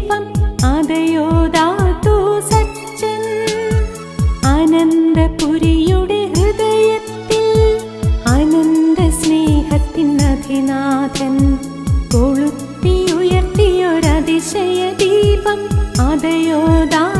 ദീപം അതയോദാതു സച്ചൻ. അനന്തപുരിയുടെ ഹൃദയത്തിൽ അനന്ത സ്നേഹത്തിൻ അധിനാഥൻ. കൊളുത്തിയുയർത്തിയൊരതിശയ ദീപം അതയോദാതു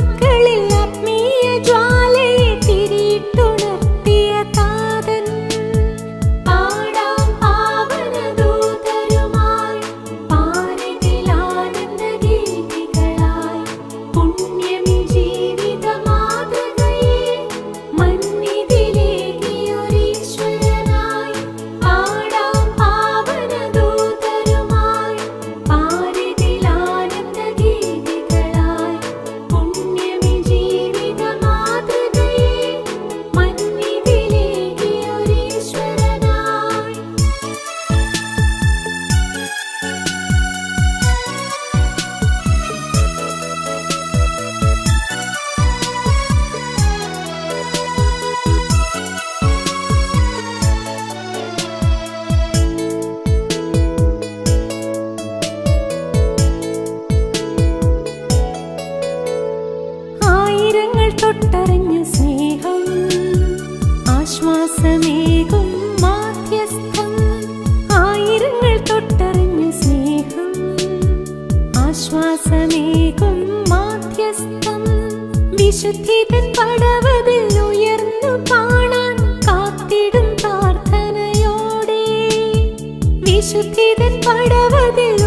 ആശ്വാസമേകും മാധ്യസ്ഥം ആയിരങ്ങൾ പടവതിൽ ഉയർന്നു കാണാൻ കാത്തിടും പ്രാർത്ഥനയോടെ. വിശുദ്ധിതൻ പടവതിൽ